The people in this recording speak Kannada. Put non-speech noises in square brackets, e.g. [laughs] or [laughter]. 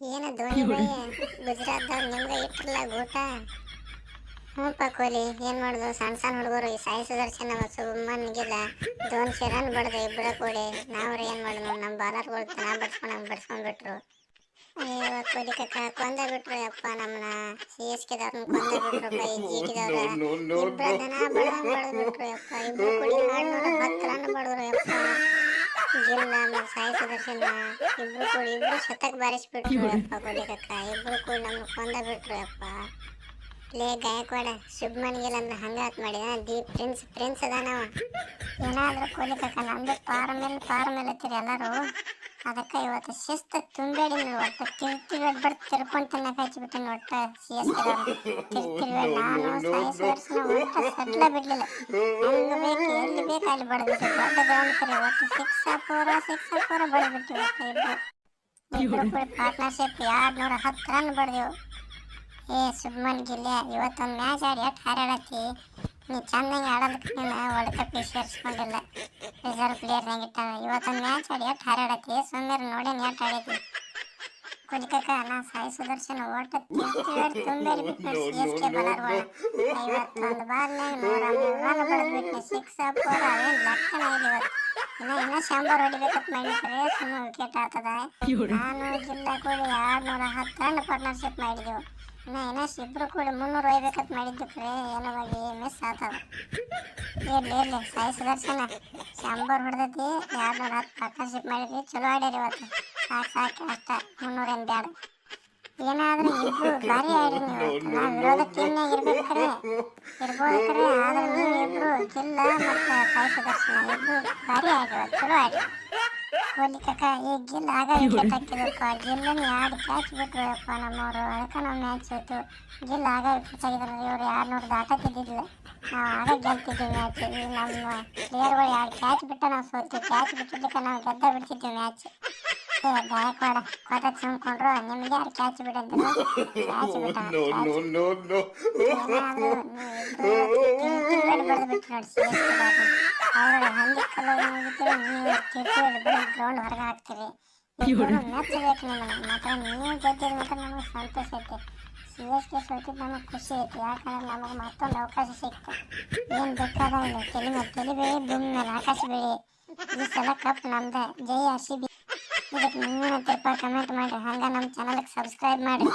ಏನ ಧೋನಿ ಗುಜರಾತ್ದವ್ರು ನಿಮ್ಗೆ ಇಟ್ಟಿರಲ್ಲ ಊಟ. ಹ್ಞೂಪ್ಪ ಕೊಹ್ಲಿ ಏನು ಮಾಡೋದು? ಸಣ್ಣ ಸಣ್ಣ ಹುಡುಗರು ಈ ಸಾಯಿ ಸುದರ್ಶನ್ ಅವ ಸುಮ್ಮನಿಗಿಲ್ಲ ಧೋನಿ ರನ್ ಬಡ್ದು ಇಬ್ಬರ ಕೂಡಿ ನಾವು ಏನು ಮಾಡೋದು? ನಮ್ಮ ಬಾಲರ್ಗಳು ಚೆನ್ನಾಗಿ ಬಡ್ಸ್ಕೊಂಡು ಬಡ್ಸ್ಕೊಂಡ್ಬಿಟ್ರು. ಅಯ್ಯೋ ಕೊಹ್ಲಿ ಕಕ್ಕ ಕೊಂದ ಬಿಟ್ರು ಅಪ್ಪ ನಮ್ಮನ್ನ ಸಿ ಎಸ್ ಕೆದವ್ರನ್ನ ಕೊಂದ ಬಿಟ್ರು ಬೈ ಜಿ ಟಿದವ್ರ [laughs] ಇಬ್ಬರ ದನ ಬಡ್ದು ಬಿಟ್ರು ಯಪ್ಪ. ಇಬ್ಬರು ಕೂಡಿ ಆಡ್ನೂರ ಹತ್ತು ರನ್ ಬಡಿದ್ರು ಯಪ್ಪ. ಗಿಲ್ಲ ಮತ್ತು ಸಾಯಿ ಸುದರ್ಶನ ಇಬ್ರು ಕೂಡಿ ಇಬ್ರು ಶತಕ್ ಬಾರಿಸ್ಬಿಟ್ರು ಅಪ್ಪ ಕೊಹ್ಲಿ ಕಕ್ಕ ಇಬ್ರು ಕೂಡಿ ನಮ್ಗೆ ಕೊಂದ ಬಿಟ್ರು ಅಪ್ಪ. ಲೇ, ಗಾಯಕ್ವಾಡ ಶುಭ್ಮನ್ ಗಿಲ್ ಅಂದ್ರೆ ಹಂಗಾತ್ ಮಾಡಿದ. ದಿ ಪ್ರಿನ್ಸ್ ಪ್ರಿನ್ಸ್ ಅದಾನವ. ಏನಾದ್ರೂ ಕೊಲಿಕಕ್ಕ ನಮ್ದು ಪಾರ ಮೇಲೆ ಪಾರ ಮೇಲೆ ಎಲ್ಲರೂ. ಅದಕ್ಕೆ ಇವತ್ತು ಶಿಸ್ತು ತುಂಬೇಡಿ ನೀವು. ಒಟ್ಟು ತಿರ್ತಿವಿ ತಿರ್ಕೊಂಡು ತಿನ್ನಕ್ಕೆ ಹಚ್ಚಿಬಿಟ್ಟು ಒಟ್ಟು ತಿರ್ತಿವಿ ನಾನು ಸಾಯಿಸಿ ಸುದರ್ಶನ ಒಟ್ಟು ಸಡ್ಲ ಬಿಡ್ಲಿಲ್ಲ. ಹಂಗ ಬೇಕು ಎಲ್ಲಿ ಬೇಕು ಅಲ್ಲಿ ಬಡ್ದ್ಬಿಟ್ಟು ದೊಡ್ಡ ಗ್ರೌಂಡ್ ಕರೆ ಒಟ್ಟು ಸಿಕ್ಸ್ ಪೂರ ಸಿಕ್ಸ್ ಬಡದ್ಬಿಟ್ಟು ಇಬ್ಬರು ಇಬ್ಬರು ಕೂಡ ಪಾರ್ಟ್ನರ್ಶಿಪ್ ಎರಡು ನೂರ ಹತ್ತು ರನ್ ಬಡ್ದೆವು. ಏ ಸುಬ್ಮನ್ ಗಿಲ್ಲೆ ಇವತ್ತೊಂದು ಮ್ಯಾಚ್ ಆಡಿ ಎಷ್ಟು ಹಾರಾಡತ್ತಿ? ನೀ ಚೆನ್ನಾಗಿ ಆಡೋದಕ್ಕೆ ನೀನು ವರ್ಲ್ಡ್ ಕಪ್ ಸೇರಿಸ್ಕೊಂಡಿಲ್ಲ. ರಿಸರ್ವ್ ಪ್ಲೇಯರ್ನಾಗ ಇಟ್ಟಾನ ಇವತ್ತೊಂದು ಮ್ಯಾಚ್ ಆಡಿ ಎಷ್ಟು ಹಾರಾಡತ್ತಿ? ಸುಮ್ಮನೆ ನೋಡಿ ಎಷ್ಟು ಆಡೈತಿ ಕುಲಿಕಕ್ಕ ನಾ ಸಾಯಿ ಸುದರ್ಶನ ಓಟ ತುಂಬೇರಿ ಬಿಟ್ಟು ಸಿ ಎಸ್ ಕೆ ಐವತ್ತೊಂದು ಬಾಲ್ನಾಗ ನೂರ ಮೂರು ರನ್ ಬಡ್ದ್ಬಿಟ್ಟು ಸಿಕ್ಸ್ ಫೋರ್ ಅವೇನು ಲೆಕ್ಕನ ಇಲ್ಲ ಇವತ್ತು ಇನ್ನ ಇನ್ನ ಶಾಂಬಾರ್ ಹೊಡಿಬೇಕಂತ ಮಾಡಿದ್ರೆ ಸುಮ್ಮನೆ ವಿಕೆಟ್ ಆಗ್ತದ ನಾನು ಜಿಲ್ಲಾ ಕೂಡಿ ಎರಡು ನೂರ ಹತ್ತು ರನ್ ಪಾರ್ಟ್ನರ್ಶಿಪ್ ಮಾಡಿದೆವು. ಇನ್ನ ಇನ್ನ ಇಬ್ರು ಕೂಡಿ ಮುನ್ನೂರು ಒಯ್ಬೇಕಂತ ಮಾಡಿದ್ದು ಕರೆ ಏನೋ ಮಿಸ್ ಆಗ್ತದ ಇರ್ಲಿ ಇರ್ಲಿ ಸಾಯಿ ಸುದರ್ಶನ. ಶಾಂಬಾರ್ ಹೊಡೆದೈತಿ ಎರಡು ನೂರ ಹತ್ತು ಪಾರ್ಟ್ನರ್ಶಿಪ್ ಮಾಡಿದ್ವಿ. ಚಲೋ ಆಡ್ಯಾರ ಇವತ್ತು. ಸಾಕು ಸಾಕು ಅಷ್ಟ ಮುನ್ನೂರೇನು ಬ್ಯಾಡ ಏನಾದ್ರೂ ಇಬ್ರು ಭಾರಿ ಆಡಿ ನೀವು ನಾವು ವಿರೋಧ ಟೀಮ್ನಾಗ ಇರ್ಬೇಕಾರೆ ಆದ್ರೆ ನೀವು ಇಬ್ರು ಜಿಲ್ಲ ಮತ್ತು ಸಾಯಿ ಸುದರ್ಶನ ಇಬ್ರು ಭಾರಿ ಆಡ್ರಿ ಚಲೋ ಆಡ್ರಿ ಕೊಹ್ಲಿ ಈ ಗಿಲ್ ಆಗ ವಿಕೆಟ್ ಹಾಕಿದಪ್ಪ ಗಿಲ್ಲನ್ ಎರಡು ಕ್ಯಾಚ್ ಬಿಟ್ರು ಅಪ್ಪ ನಮ್ಮವರು. ಅದಕ್ಕೆ ನಾವು ಮ್ಯಾಚ್ ಹೋಯ್ತು. ಗಿಲ್ ಆಗ ವಿಕೆಟ್ ಆಗಿದ್ರು. ಇವ್ರು ಎರಡ್ನೂರು ದಾಟತ್ತಿದ್ದಿಲ್ಲ ನಾವು ಆಗ ಗೆಲ್ತಿದ್ವಿ ಮ್ಯಾಚ್. ಈ ನಮ್ಮ ಪ್ಲೇಯರ್ಗಳು ಎರಡು ಕ್ಯಾಚ್ ಬಿಟ್ಟ ನಾವು ಸೋತೀವಿ ಕ್ಯಾಚ್ ಬಿಟ್ಟಿದ್ದಕ್ಕೆ ನಾವು ಗೆದ್ದ ಬಿಡ್ತಿದ್ವಿ ಮ್ಯಾಚ್. ಗಾಯಕ್ವಾಡ ಕೊಟ್ಟ ಸುಮ್ಕೊಂಡ್ರು ನಿಮ್ಗೆ ಯಾರು ಕ್ಯಾಚ್ ಬಿಡಂದ್ರು ಬಿಟ್ಟ ಹಂದಿ ಕಲ್ಲ ಹೋಗಿದ್ರೆ ನೀವು ಕಿರ್ಕಿರಿ ಬರೀ ಗ್ರೌಂಡ್ ಹೊರಗೆ ಹಾಕ್ತೀರಿ. ಮೆಚ್ಚಬೇಕು ನಿಮ್ಮನ್ನು ಮಾತ್ರ ನೀವು ಗೆದ್ದಿದ್ದು ಮಾತ್ರ ನಮಗೆ ಸಂತೋಷ ಐತೆ. ಸಿ ಎಸ್ ಕೆ ಸೋತಿದ್ದು ನಮಗೆ ಖುಷಿ ಐತಿ. ಯಾಕಂದ್ರೆ ನಮಗೆ ಮತ್ತೊಂದು ಅವಕಾಶ ಸಿಕ್ತು. ಏನು ಬೇಕಾದ ಇಲ್ಲ ತಲೆ ಮೇಲೆ ತಲೆ ಬೇಳಿ ಭೂಮಿ ಮೇಲೆ ಆಕಾಶ ಬೆಳಿ ಈ ಸಲ ಕಪ್ ನಮ್ದೆ. ಜೈ ಆರ್ ಸಿ ಬಿ. ಇದಕ್ಕೆ ನೀವೇನ ತಿರ್ಪ ಕಮೆಂಟ್ ಮಾಡಿ ಹಂಗೆ ನಮ್ಮ ಚಾನಲ್ಗೆ ಸಬ್ಸ್ಕ್ರೈಬ್ ಮಾಡಿ